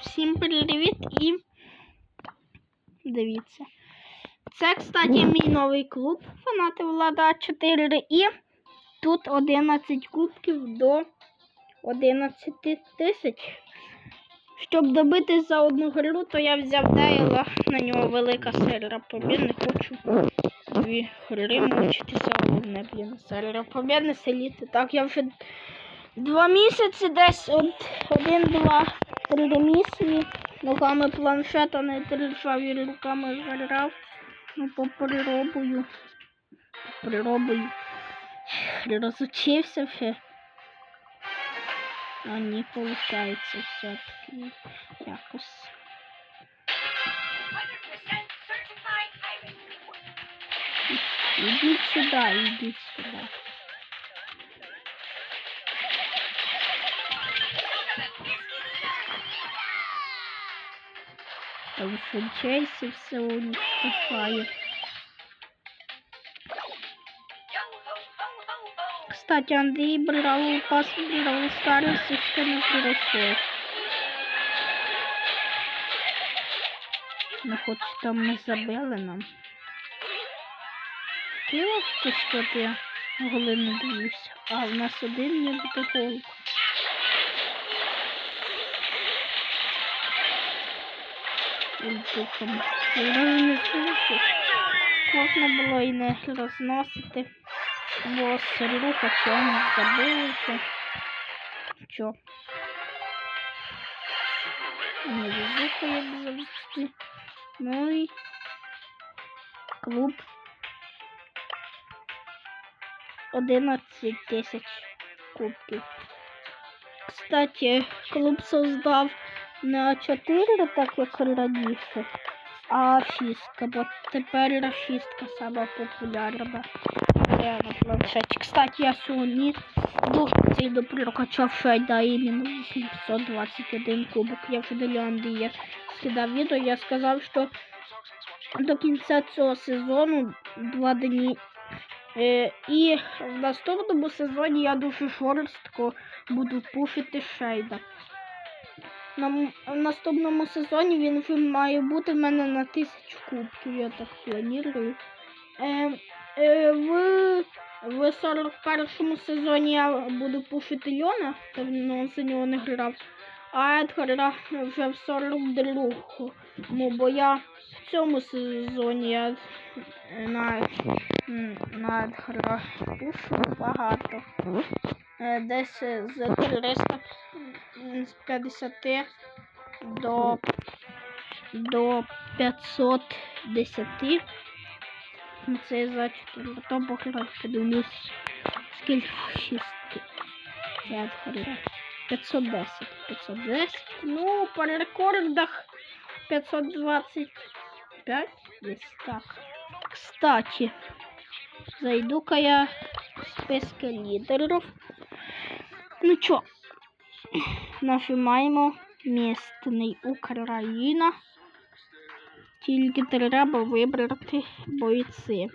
Всім привіт і дивіться. Це, кстати, мій новий клуб. Фанати Влада 4 і тут 11 кубків до 11 тисяч. Щоб добити за одну гру, то я взяв Дейла, на нього велика серія побід. Не хочу дві гри мучитися одне, блін. Серія побід не селіти. Так, я вже два місяці десь от один-два. 3D місії. Руками планшета не трішав і руками заграв. Ну поприробую. Поприробую. Розучився все. А не получается все-таки якось. Идите сюда, идите сюда. Там що Джейсі все уничтожає. Кстати, Андрій брав пас брав старості, що не пройшов. Ну хоч там не забили нам. Кило, що що я голи не дивлюся. А в нас один не буде гол. Духом. Можна було і не розносити. Бо сируха чому забилися. Чо? Не візуха, як завжди. Ну і клуб. 11 тисяч кубків. Кстати, клуб создав не 4, так як раніше, а 6, бо тепер шістка сама популярна. Кстати, я сьогодні дуже сильно прокачав шайда іменно 821 кубок. Я вже до Леандія скидав відео, я сказав, що до кінця цього сезону два дні. Е, і в наступному сезоні я дуже жорстко буду пушити шейда. На в наступному сезоні він вже має бути в мене на тисячу кубків, я так планую. Е, е, в, в 41-му сезоні я буду пушити Льона, давно за нього не грав. А Едгара вже в 42-му, бо я в цьому сезоні я на, на Едгара пушу багато. Е, Десь з 350 до, до 510. Ну, Це за 4. Потім покрив, подивлюсь, скільки 6. 5 510. 510. Ну, по рекордах 525. Десь так. Кстати, зайду-ка я в списки лідерів. Ну чо, нажимаємо місний Україна. Тільки треба вибрати бойці.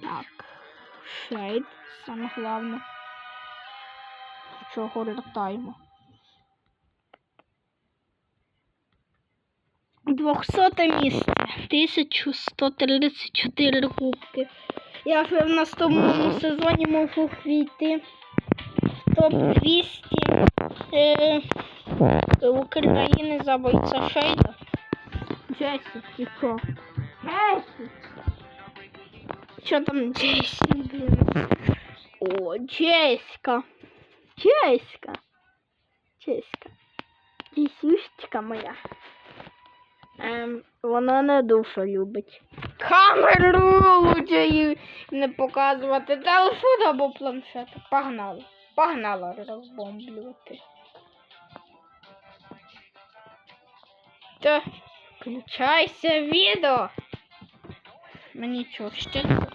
Так, шейд, саме головне. Чого вертаємо? 200 місце. 1134 кубки. Я вже в наступному сезоні можу війти топ-200 е, України за бойця Шейда. Джесі, і що? Джесі! Що там Джесі, блін? О, Джеська. Джеська. Джеська. Джесюшечка моя. Ем, вона не дуже любить. Камеру лучше їй не показувати. Телефон або планшет. Погнали. Погнала розбомблювати. Та, включайся відео. Мені чого ще